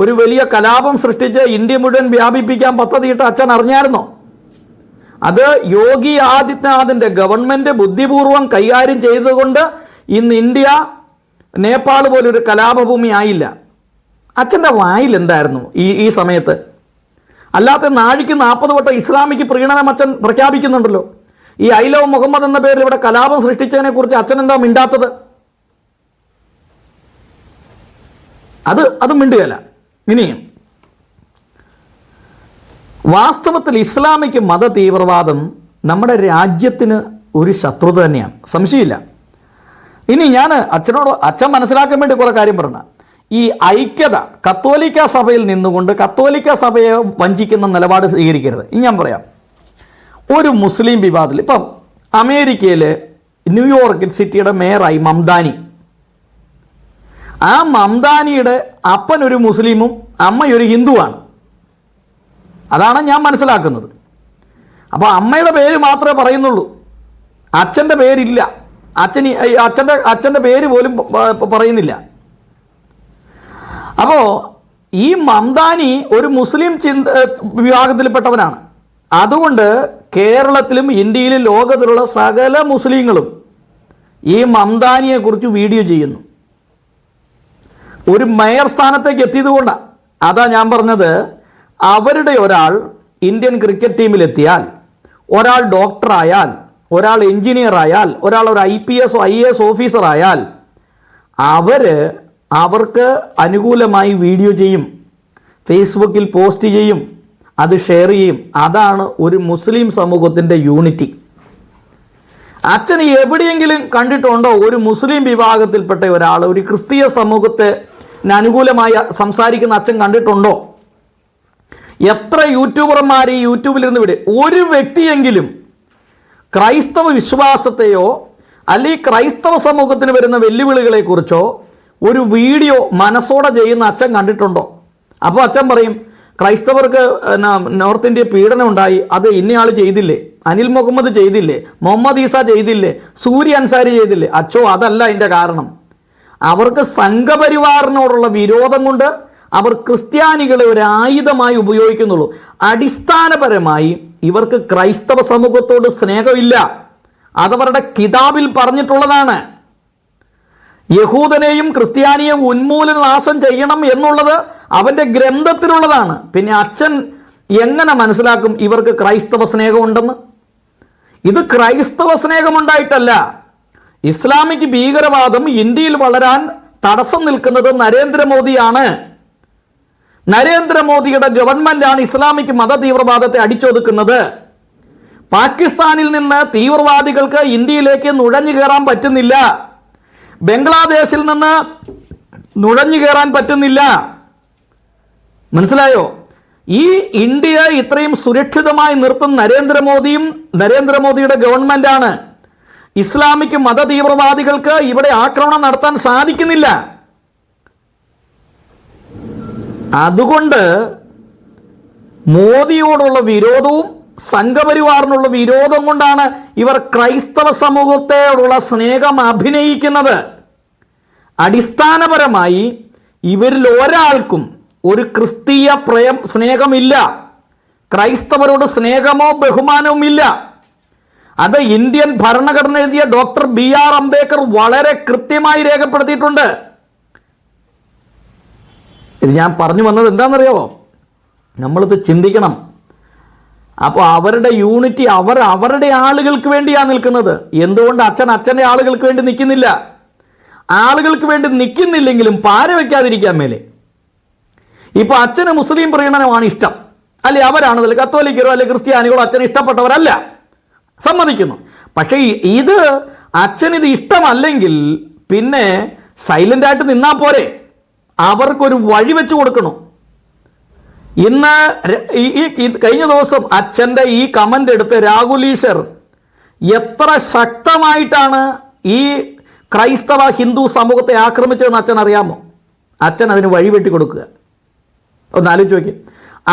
ഒരു വലിയ കലാപം സൃഷ്ടിച്ച് ഇന്ത്യ മുഴുവൻ വ്യാപിപ്പിക്കാൻ പദ്ധതിയിട്ട് അച്ഛൻ അറിഞ്ഞായിരുന്നോ? അത് യോഗി ആദിത്യനാഥിന്റെ ഗവൺമെന്റ് ബുദ്ധിപൂർവം കൈകാര്യം ചെയ്തുകൊണ്ട് ഇന്ന് ഇന്ത്യ നേപ്പാൾ പോലൊരു കലാപഭൂമി ആയില്ല അച്ഛന്റെ വായിൽ എന്തായിരുന്നു ഈ ഈ സമയത്ത്? അല്ലാത്ത നാഴിക്ക് നാൽപ്പത് വട്ടം ഇസ്ലാമിക്ക് പ്രീണനം അച്ഛൻ പ്രഖ്യാപിക്കുന്നുണ്ടല്ലോ. ഈ ഐ ലവ് മുഹമ്മദ് എന്ന പേരിൽ ഇവിടെ കലാപം സൃഷ്ടിച്ചതിനെ കുറിച്ച് അച്ഛൻ എന്താ മിണ്ടാത്തത്? അത് അത് മിണ്ടുകയല്ല ഇനിയും. വാസ്തവത്തിൽ ഇസ്ലാമിക് മത തീവ്രവാദം നമ്മുടെ രാജ്യത്തിന് ഒരു ശത്രുത തന്നെയാണ്. സംശയമില്ല. ഇനി ഞാൻ അച്ഛനോട് അച്ഛൻ മനസ്സിലാക്കാൻ വേണ്ടി കുറേ കാര്യം പറഞ്ഞ ഈ ഐക്യത കത്തോലിക്ക സഭയിൽ നിന്നുകൊണ്ട് കത്തോലിക്ക സഭയെ വഞ്ചിക്കുന്ന നിലപാട് സ്വീകരിക്കരുത്. ഇനി ഞാൻ പറയാം. ഒരു മുസ്ലിം വിവാദത്തിൽ ഇപ്പം അമേരിക്കയിൽ ന്യൂയോർക്ക് സിറ്റിയുടെ മേയറായി മംദാനി ആ മംദാനിയുടെ അപ്പൻ ഒരു മുസ്ലിമും അമ്മയൊരു ഹിന്ദുവാണ്. അതാണ് ഞാൻ മനസ്സിലാക്കുന്നത്. അപ്പോൾ അമ്മയുടെ പേര് മാത്രമേ പറയുന്നുള്ളൂ. അച്ഛന്റെ പേരില്ല. അച്ഛൻ അച്ഛന്റെ അച്ഛന്റെ പേര് പോലും പറയുന്നില്ല. അപ്പോൾ ഈ മംദാനി ഒരു മുസ്ലിം ചിന്ത വിഭാഗത്തിൽപ്പെട്ടവനാണ്. അതുകൊണ്ട് കേരളത്തിലും ഇന്ത്യയിലും ലോകത്തിലുള്ള സകല മുസ്ലിങ്ങളും ഈ മംദാനിയെക്കുറിച്ച് വീഡിയോ ചെയ്യുന്നു. ഒരു മേയർ സ്ഥാനത്തേക്ക് എത്തിയത് കൊണ്ടാണ് അതാ ഞാൻ പറഞ്ഞത് അവരുടെ ഒരാൾ ഇന്ത്യൻ ക്രിക്കറ്റ് ടീമിലെത്തിയാൽ ഒരാൾ ഡോക്ടറായാൽ ഒരാൾ എഞ്ചിനീയർ ആയാൽ ഒരാൾ ഒരു I P S I S officer ആയാൽ അവർ അവർക്ക് അനുകൂലമായി വീഡിയോ ചെയ്യും ഫേസ്ബുക്കിൽ പോസ്റ്റ് ചെയ്യും അത് ഷെയർ ചെയ്യും. അതാണ് ഒരു മുസ്ലിം സമൂഹത്തിന്റെ യൂണിറ്റി അച്ഛൻ എവിടെയെങ്കിലും കണ്ടിട്ടുണ്ടോ ഒരു മുസ്ലിം വിഭാഗത്തിൽപ്പെട്ട ഒരാൾ ഒരു ക്രിസ്തീയ സമൂഹത്തെ അനുകൂലമായി സംസാരിക്കുന്ന അച്ഛൻ കണ്ടിട്ടുണ്ടോ? എത്ര യൂട്യൂബർമാർ ഈ യൂട്യൂബിലിരുന്ന് വിട്. ഒരു വ്യക്തിയെങ്കിലും ക്രൈസ്തവ വിശ്വാസത്തെയോ അല്ലെങ്കിൽ ക്രൈസ്തവ സമൂഹത്തിന് വരുന്ന വെല്ലുവിളികളെക്കുറിച്ചോ ഒരു വീഡിയോ മനസ്സോടെ ചെയ്യുന്ന അച്ഛൻ കണ്ടിട്ടുണ്ടോ? അപ്പോൾ അച്ഛൻ പറയും ക്രൈസ്തവർക്ക് നോർത്ത് ഇന്ത്യ പീഡനം ഉണ്ടായി. അത് ഇന്നയാൾ ചെയ്തില്ലേ? അനിൽ മുഹമ്മദ് ചെയ്തില്ലേ? മുഹമ്മദ് ഈസ ചെയ്തില്ലേ? സൂര്യ അൻസാരി ചെയ്തില്ലേ? അച്ഛോ അതല്ല അതിന്റെ കാരണം. അവർക്ക് സംഘപരിവാറിനോടുള്ള വിരോധം കൊണ്ട് അവർ ക്രിസ്ത്യാനികളെ ഒരു ആയുധമായി ഉപയോഗിക്കുന്നുള്ളൂ. അടിസ്ഥാനപരമായി ഇവർക്ക് ക്രൈസ്തവ സമൂഹത്തോട് സ്നേഹമില്ല. അതവരുടെ കിതാബിൽ പറഞ്ഞിട്ടുള്ളതാണ്. യഹൂദനെയും ക്രിസ്ത്യാനിയെയും ഉന്മൂലനാശം ചെയ്യണം എന്നുള്ളത് അവന്റെ ഗ്രന്ഥത്തിലുള്ളതാണ്. പിന്നെ അച്ഛൻ എങ്ങനെ മനസ്സിലാക്കും ഇവർക്ക് ക്രൈസ്തവ സ്നേഹമുണ്ടെന്ന്? ഇത് ക്രൈസ്തവ സ്നേഹമുണ്ടായിട്ടല്ല. ഇസ്ലാമിക് ഭീകരവാദം ഇന്ത്യയിൽ വളരാൻ തടസ്സം നിൽക്കുന്നത് നരേന്ദ്രമോദിയാണ്. നരേന്ദ്രമോദിയുടെ ഗവൺമെന്റാണ് ഇസ്ലാമിക് മത തീവ്രവാദത്തെ അടിച്ചൊതുക്കുന്നത്. പാകിസ്ഥാനിൽ നിന്ന് തീവ്രവാദികൾക്ക് ഇന്ത്യയിലേക്ക് നുഴഞ്ഞു കയറാൻ പറ്റുന്നില്ല. ബംഗ്ലാദേശിൽ നിന്ന് നുഴഞ്ഞു കയറാൻ പറ്റുന്നില്ല. മനസ്സിലായോ? ഈ ഇന്ത്യ ഇത്രയും സുരക്ഷിതമായി നിർത്തുന്ന നരേന്ദ്രമോദിയും നരേന്ദ്രമോദിയുടെ ഗവൺമെന്റാണ്. ഇസ്ലാമിക് മതതീവ്രവാദികൾക്ക് ഇവിടെ ആക്രമണം നടത്താൻ സാധിക്കുന്നില്ല. അതുകൊണ്ട് മോദിയോടുള്ള വിരോധവും സംഘപരിവാറിനുള്ള വിരോധം കൊണ്ടാണ് ഇവർ ക്രൈസ്തവ സമൂഹത്തോടുള്ള സ്നേഹം അഭിനയിക്കുന്നത്. അടിസ്ഥാനപരമായി ഇവരിൽ ഒരാൾക്കും ഒരു ക്രിസ്തീയ പ്രയം സ്നേഹമില്ല. ക്രൈസ്തവരോട് സ്നേഹമോ ബഹുമാനവും ഇല്ല അത് ഇന്ത്യൻ ഭരണഘടന എഴുതിയ ഡോക്ടർ ബി ആർ അംബേദ്കർ വളരെ കൃത്യമായി രേഖപ്പെടുത്തിയിട്ടുണ്ട്. ഇത് ഞാൻ പറഞ്ഞു വന്നത് എന്താണെന്നറിയാമോ നമ്മളിത് ചിന്തിക്കണം. അപ്പോൾ അവരുടെ യൂണിറ്റി അവർ അവരുടെ ആളുകൾക്ക് വേണ്ടിയാണ് നിൽക്കുന്നത്. എന്തുകൊണ്ട് അച്ഛൻ അച്ഛന്റെ ആളുകൾക്ക് വേണ്ടി നിൽക്കുന്നില്ല? ആളുകൾക്ക് വേണ്ടി നിൽക്കുന്നില്ലെങ്കിലും പാര വയ്ക്കാതിരിക്കാൻ മേലെ. ഇപ്പോൾ അച്ഛന് മുസ്ലിം പ്രീണനമാണ് ഇഷ്ടം. അല്ലെ അവരാണ് കത്തോലിക്കരോ അല്ലെ ക്രിസ്ത്യാനികളോ അച്ഛന് ഇഷ്ടപ്പെട്ടവരല്ല. സമ്മതിക്കുന്നു. പക്ഷേ ഇത് അച്ഛനിത് ഇഷ്ടമല്ലെങ്കിൽ പിന്നെ സൈലന്റായിട്ട് നിന്നാൽ പോരെ. അവർക്കൊരു വഴി വെച്ച് കൊടുക്കണം. ഇന്ന് ഈ കഴിഞ്ഞ ദിവസം അച്ഛന്റെ ഈ കമന്റ് എടുത്ത് രാഹുൽ ഈശ്വർ എത്ര ശക്തമായിട്ടാണ് ഈ ക്രൈസ്തവ ഹിന്ദു സമൂഹത്തെ ആക്രമിച്ചതെന്ന് അച്ഛൻ അറിയാമോ? അച്ഛൻ അതിന് വഴി വെട്ടി കൊടുക്കുക ഒന്ന് ആലോചിച്ച് നോക്കി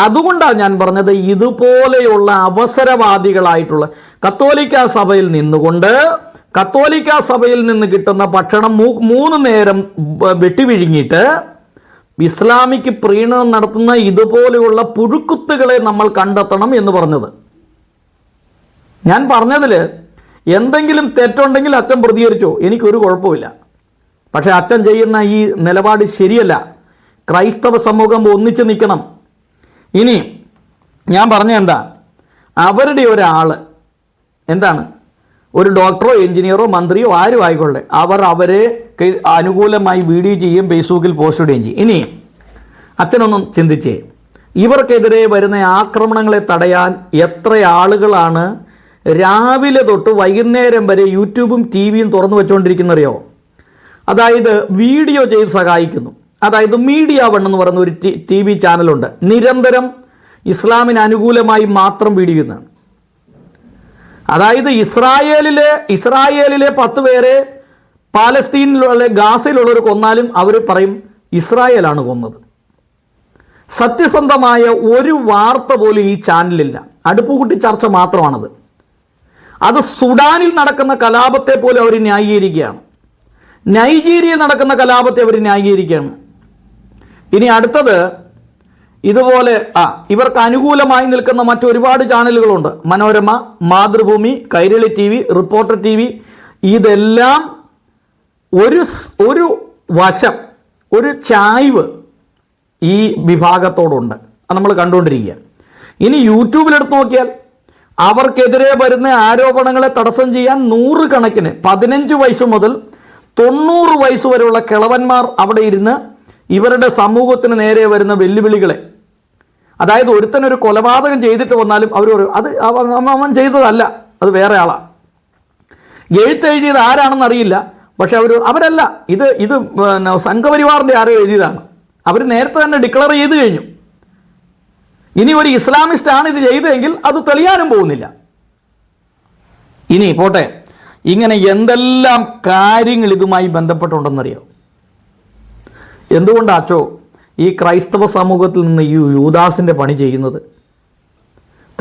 അതുകൊണ്ടാണ് ഞാൻ പറഞ്ഞത് ഇതുപോലെയുള്ള അവസരവാദികളായിട്ടുള്ള കത്തോലിക്ക സഭയിൽ നിന്നുകൊണ്ട് കത്തോലിക്ക സഭയിൽ നിന്ന് കിട്ടുന്ന ഭക്ഷണം മൂന്ന് നേരം വെട്ടിവിഴുങ്ങിയിട്ട് ഇസ്ലാമിക്ക് പ്രീണനം നടത്തുന്ന ഇതുപോലെയുള്ള പുഴുക്കുത്തുകളെ നമ്മൾ കണ്ടെത്തണം എന്ന് പറഞ്ഞത്. ഞാൻ പറഞ്ഞതിൽ എന്തെങ്കിലും തെറ്റുണ്ടെങ്കിൽ അച്ഛൻ പ്രതികരിച്ചോ? എനിക്കൊരു കുഴപ്പമില്ല. പക്ഷേ അച്ഛൻ ചെയ്യുന്ന ഈ നിലപാട് ശരിയല്ല. ക്രൈസ്തവ സമൂഹം ഒന്നിച്ചു നിൽക്കണം. ഇനി ഞാൻ പറഞ്ഞ എന്താ? അവരുടെ ഒരാൾ എന്താണ്? ഒരു ഡോക്ടറോ എഞ്ചിനീയറോ മന്ത്രിയോ ആരും ആയിക്കൊള്ളെ. അവർ അവരെ അനുകൂലമായി വീഡിയോ ചെയ്യും ഫേസ്ബുക്കിൽ പോസ്റ്റ് ഇടുകയും ചെയ്യും. ഇനി അച്ഛനൊന്നും ചിന്തിച്ചേ. ഇവർക്കെതിരെ വരുന്ന ആക്രമണങ്ങളെ തടയാൻ എത്ര ആളുകളാണ് രാവിലെ തൊട്ട് വൈകുന്നേരം വരെ യൂട്യൂബും ടി വിയും തുറന്നു വെച്ചുകൊണ്ടിരിക്കുന്നറിയോ അതായത് വീഡിയോ ചെയ്ത് സഹായിക്കുന്നു. അതായത് മീഡിയ വൺ എന്ന് പറയുന്ന ഒരു ടി വി ചാനലുണ്ട്. നിരന്തരം ഇസ്ലാമിന് അനുകൂലമായി മാത്രം പീഡിക്കുന്നതാണ് അതായത് ഇസ്രായേലിലെ ഇസ്രായേലിലെ പത്ത് പേരെ പാലസ്തീനിലുള്ള ഗാസയിലുള്ളവർ കൊന്നാലും അവർ പറയും ഇസ്രായേലാണ് കൊന്നത്. സത്യസന്ധമായ ഒരു വാർത്ത പോലും ഈ ചാനലില്ല അടുപ്പുകുട്ടി ചർച്ച മാത്രമാണത്. അത് സുഡാനിൽ നടക്കുന്ന കലാപത്തെ പോലും അവർ ന്യായീകരിക്കുകയാണ്. നൈജീരിയയിൽ നടക്കുന്ന കലാപത്തെ അവർ ന്യായീകരിക്കുകയാണ്. ഇനി അടുത്തത് ഇതുപോലെ ആ ഇവർക്ക് അനുകൂലമായി നിൽക്കുന്ന മറ്റൊരുപാട് ചാനലുകളുണ്ട്. Manorama Mathrubhumi Kairali T V reporter T V. ഇതെല്ലാം ഒരു ഒരു വശം ഒരു ചായ്വ് ഈ വിഭാഗത്തോടുണ്ട്. അത് നമ്മൾ കണ്ടുകൊണ്ടിരിക്കുക. ഇനി യൂട്യൂബിലെടുത്ത് നോക്കിയാൽ അവർക്കെതിരെ വരുന്ന ആരോപണങ്ങളെ തടസ്സം ചെയ്യാൻ നൂറുകണക്കിന് പതിനഞ്ച് വയസ്സ് മുതൽ തൊണ്ണൂറ് വയസ്സ് വരെയുള്ള കിളവന്മാർ അവിടെ ഇരുന്ന് ഇവരുടെ സമൂഹത്തിന് നേരെ വരുന്ന വെല്ലുവിളികളെ. അതായത് ഒരുത്തനൊരു കൊലപാതകം ചെയ്തിട്ട് വന്നാലും അവർ പറയും അത് അവൻ ചെയ്തതല്ല അത് വേറെ ആളാണ് എഴുത്തെഴുതിയത് ആരാണെന്ന് അറിയില്ല പക്ഷെ അവർ അവരല്ല ഇത് ഇത് സംഘപരിവാറിന്റെ ആരോ എഴുതിയതാണ്. അവർ നേരത്തെ തന്നെ ഡിക്ലെയർ ചെയ്ത് കഴിഞ്ഞു. ഇനി ഒരു ഇസ്ലാമിസ്റ്റ് ആണ് ഇത് ചെയ്തതെങ്കിൽ അത് തെളിയാനും പോകുന്നില്ല. ഇനി പോട്ടെ ഇങ്ങനെ എന്തെല്ലാം കാര്യങ്ങൾ ഇതുമായി ബന്ധപ്പെട്ടുണ്ടെന്നറിയോ? എന്തുകൊണ്ടാച്ചോ ഈ ക്രൈസ്തവ സമൂഹത്തിൽ നിന്ന് ഈ യൂദാസിന്റെ പണി ചെയ്യുന്നത്?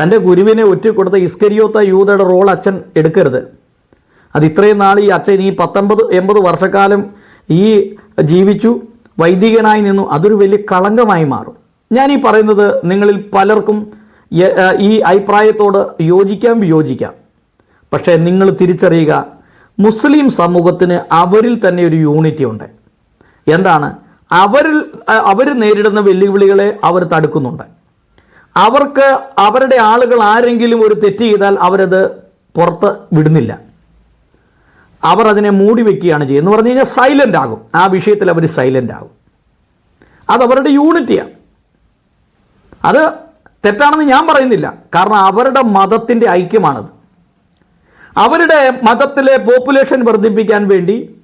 തന്റെ ഗുരുവിനെ ഒറ്റ കൊടുത്ത ഇസ്കരിയോത്ത യൂതയുടെ റോൾ അച്ഛൻ എടുക്കരുത്. അത് ഇത്രയും നാൾ ഈ അച്ഛൻ ഈ പത്തൊമ്പത് എൺപത് വർഷക്കാലം ഈ ജീവിച്ചു വൈദികനായി നിന്നു അതൊരു വലിയ കളങ്കമായി മാറും. ഞാൻ ഈ പറയുന്നത് നിങ്ങളിൽ പലർക്കും ഈ അഭിപ്രായത്തോട് യോജിക്കാം വിയോജിക്കാം. പക്ഷേ നിങ്ങൾ തിരിച്ചറിയുക മുസ്ലിം സമൂഹത്തിന് അവരിൽ തന്നെ ഒരു യൂണിറ്റി ഉണ്ട്. എന്താണ്? അവരിൽ അവർ നേരിടുന്ന വെല്ലുവിളികളെ അവർ തടുക്കുന്നുണ്ട്. അവർക്ക് അവരുടെ ആളുകൾ ആരെങ്കിലും ഒരു തെറ്റ് ചെയ്താൽ അവരത് പുറത്ത് വിടുന്നില്ല. അവർ അതിനെ മൂടി വെക്കുകയാണ് ചെയ്യുന്നത്. പറഞ്ഞു കഴിഞ്ഞാൽ സൈലന്റ് ആകും. ആ വിഷയത്തിൽ അവർ സൈലന്റ് ആകും. അത് അവരുടെ യൂണിറ്റിയാണ്. അത് തെറ്റാണെന്ന് ഞാൻ പറയുന്നില്ല. കാരണം അവരുടെ മതത്തിന്റെ ഐക്യമാണത്. അവരുടെ മതത്തിലെ പോപ്പുലേഷൻ വർദ്ധിപ്പിക്കാൻ വേണ്ടി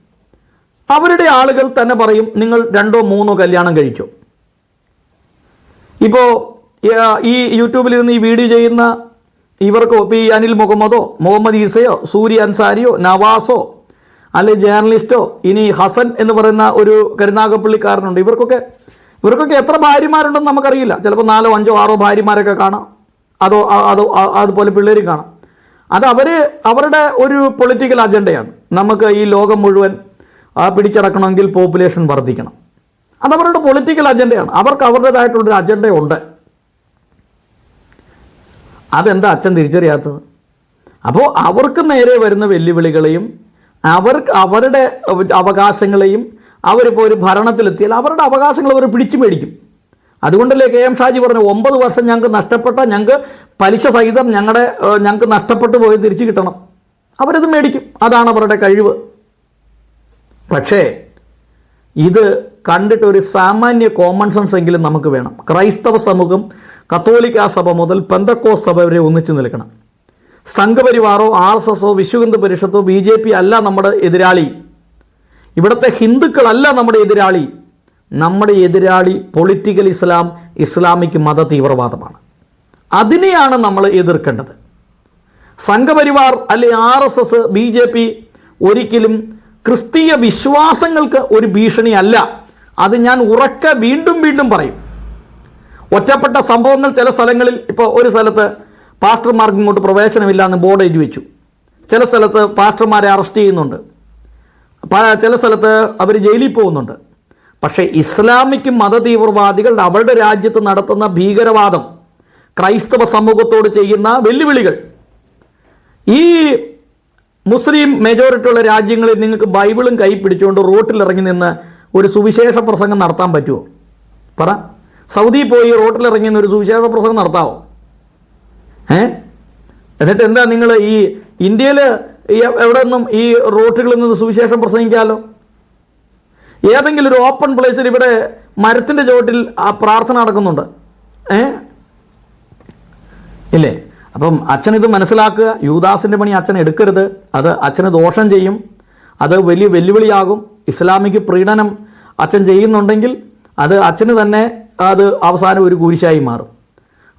അവരുടെ ആളുകൾ തന്നെ പറയും നിങ്ങൾ രണ്ടോ മൂന്നോ കല്യാണം കഴിച്ചു. ഇപ്പോൾ ഈ യൂട്യൂബിലിരുന്ന് ഈ വീഡിയോ ചെയ്യുന്ന ഇവർക്കോ ഈ അനിൽ മുഹമ്മദോ മുഹമ്മദ് ഈസയോ സൂര്യ അൻസാരിയോ നവാസോ അല്ലെ ജേർണലിസ്റ്റോ ഇനി ഹസൻ എന്ന് പറയുന്ന ഒരു കരുനാഗപ്പള്ളിക്കാരനുണ്ട്. ഇവർക്കൊക്കെ ഇവർക്കൊക്കെ എത്ര ഭാര്യമാരുണ്ടെന്ന് നമുക്കറിയില്ല. ചിലപ്പോൾ നാലോ അഞ്ചോ ആറോ ഭാര്യമാരൊക്കെ കാണാം. അതോ അതോ അതുപോലെ പിള്ളേരും കാണാം. അത് അവർ അവരുടെ ഒരു പൊളിറ്റിക്കൽ അജണ്ടയാണ്. നമുക്ക് ഈ ലോകം മുഴുവൻ ആ, പിടിച്ചടക്കണമെങ്കിൽ പോപ്പുലേഷൻ വർദ്ധിക്കണം. അതവരുടെ പൊളിറ്റിക്കൽ അജണ്ടയാണ് അവർക്ക് അവരുടേതായിട്ടുള്ളൊരു അജണ്ടയുണ്ട് അതെന്താ അച്ഛൻ തിരിച്ചറിയാത്തത്? അപ്പോൾ അവർക്ക് നേരെ വരുന്ന വെല്ലുവിളികളെയും അവർ അവരുടെ അവകാശങ്ങളെയും അവരിപ്പോൾ ഒരു ഭരണത്തിലെത്തിയാൽ അവരുടെ അവകാശങ്ങൾ അവർ പിടിച്ചു മേടിക്കും. അതുകൊണ്ടല്ലേ കെ എം ഷാജി പറഞ്ഞു ഒമ്പത് വർഷം ഞങ്ങൾക്ക് നഷ്ടപ്പെട്ട ഞങ്ങൾക്ക് പലിശ സഹിതം ഞങ്ങളുടെ ഞങ്ങൾക്ക് നഷ്ടപ്പെട്ടു പോയി തിരിച്ചു കിട്ടണം. അവരത് മേടിക്കും. അതാണ് അവരുടെ കഴിവ്. പക്ഷേ ഇത് കണ്ടിട്ട് ഒരു സാമാന്യ കോമൺ സെൻസ് എങ്കിലും നമുക്ക് വേണം. ക്രൈസ്തവ സമൂഹം കത്തോലിക്ക സഭ മുതൽ പെന്തക്കോസ് സഭ വരെ ഒന്നിച്ചു നിൽക്കണം. സംഘപരിവാറോ ആർ എസ് എസോ വിശ്വഹിന്ദു പരിഷത്തോ ബി ജെ പി അല്ല നമ്മുടെ എതിരാളി. ഇവിടുത്തെ ഹിന്ദുക്കളല്ല നമ്മുടെ എതിരാളി. നമ്മുടെ എതിരാളി പൊളിറ്റിക്കൽ ഇസ്ലാം ഇസ്ലാമിക് മത തീവ്രവാദമാണ്. അതിനെയാണ് നമ്മൾ എതിർക്കേണ്ടത്. സംഘപരിവാർ അല്ലെ R S S B J P ഒരിക്കലും ക്രിസ്തീയ വിശ്വാസങ്ങൾക്ക് ഒരു ഭീഷണിയല്ല. അത് ഞാൻ ഉറക്ക വീണ്ടും വീണ്ടും പറയും. ഒറ്റപ്പെട്ട സംഭവങ്ങൾ ചില സ്ഥലങ്ങളിൽ ഇപ്പോൾ ഒരു സ്ഥലത്ത് പാസ്റ്റർമാർക്ക് ഇങ്ങോട്ട് പ്രവേശനമില്ല എന്ന് ബോർഡ് എഴുതി വെച്ചു. ചില സ്ഥലത്ത് പാസ്റ്റർമാരെ അറസ്റ്റ് ചെയ്യുന്നുണ്ട്. ചില സ്ഥലത്ത് അവർ ജയിലിൽ പോകുന്നുണ്ട്. പക്ഷേ ഇസ്ലാമിക് മതതീവ്രവാദികൾ അവരുടെ രാജ്യത്ത് നടത്തുന്ന ഭീകരവാദം ക്രൈസ്തവ സമൂഹത്തോട് ചെയ്യുന്ന വെല്ലുവിളികൾ. ഈ മുസ്ലിം മെജോറിറ്റി ഉള്ള രാജ്യങ്ങളിൽ നിങ്ങൾക്ക് ബൈബിളും കൈ പിടിച്ചുകൊണ്ട് റോട്ടിലിറങ്ങി നിന്ന് ഒരു സുവിശേഷ പ്രസംഗം നടത്താൻ പറ്റുമോ പറ. സൗദി പോയി റോട്ടിലിറങ്ങി നിന്ന് ഒരു സുവിശേഷ പ്രസംഗം നടത്താവോ? ഏ? എന്നിട്ട് എന്താ നിങ്ങൾ ഈ ഇന്ത്യയിൽ എവിടെ നിന്നും ഈ റോട്ടുകളിൽ നിന്ന് സുവിശേഷം പ്രസംഗിക്കാമല്ലോ ഏതെങ്കിലും ഒരു ഓപ്പൺ പ്ലേസിൽ ഇവിടെ മരത്തിന്റെ ചുവട്ടിൽ ആ പ്രാർത്ഥന നടക്കുന്നുണ്ട്. ഏ? ഇല്ലേ? അപ്പം അച്ഛൻ ഇത് മനസ്സിലാക്കുക. യൂദാസിന്റെ പണി അച്ഛൻ എടുക്കരുത്. അത് അച്ഛന് ദോഷം ചെയ്യും. അത് വലിയ വെല്ലുവിളിയാകും. ഇസ്ലാമിക് പ്രീണനം അച്ഛൻ ചെയ്യുന്നുണ്ടെങ്കിൽ അത് അച്ഛന് തന്നെ അത് അവസാനം ഒരു കുരിശായി മാറും.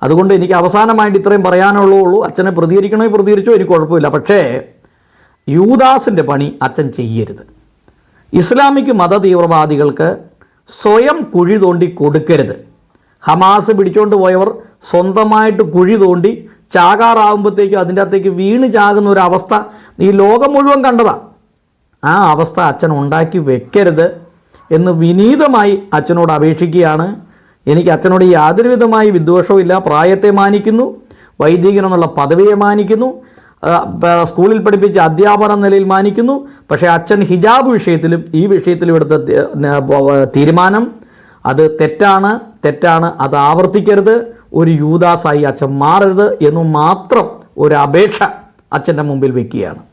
അതുകൊണ്ട് എനിക്ക് അവസാനമായിട്ട് ഇത്രയും പറയാനുള്ളൂ ഉള്ളൂ. അച്ഛനെ പ്രതികരിക്കണോ പ്രതികരിച്ചോ എനിക്ക് കുഴപ്പമില്ല. പക്ഷേ യൂദാസിന്റെ പണി അച്ഛൻ ചെയ്യരുത്. ഇസ്ലാമിക് മത തീവ്രവാദികൾക്ക് സ്വയം കുഴി തോണ്ടി കൊടുക്കരുത്. ഹമാസ് പിടിച്ചുകൊണ്ട് പോയവർ സ്വന്തമായിട്ട് കുഴി തോണ്ടി ചാകാറാകുമ്പോഴത്തേക്കും അതിന്റെ അകത്തേക്ക് വീണ് ചാകുന്ന ഒരു അവസ്ഥ ഈ ലോകം മുഴുവൻ കണ്ടതാ. ആ അവസ്ഥ അച്ഛൻ ഉണ്ടാക്കി വെക്കരുത് എന്ന് വിനീതമായി അച്ഛനോട് അപേക്ഷിക്കുകയാണ്. എനിക്ക് അച്ഛനോട് യാതൊരുവിധമായി വിദ്വേഷവും പ്രായത്തെ മാനിക്കുന്നു വൈദികൻ എന്നുള്ള പദവിയെ മാനിക്കുന്നു സ്കൂളിൽ പഠിപ്പിച്ച അധ്യാപന നിലയിൽ മാനിക്കുന്നു. പക്ഷേ അച്ഛൻ ഹിജാബ് വിഷയത്തിലും ഈ വിഷയത്തിലും എടുത്ത തീരുമാനം അത് തെറ്റാണ് തെറ്റാണ് അത് ആവർത്തിക്കരുത്. ഒരു യൂദാസായി അച്ഛൻ മാറരുത് എന്നു മാത്രം ഒരു അപേക്ഷ അച്ഛന്റെ മുമ്പിൽ വെക്കുകയാണ്.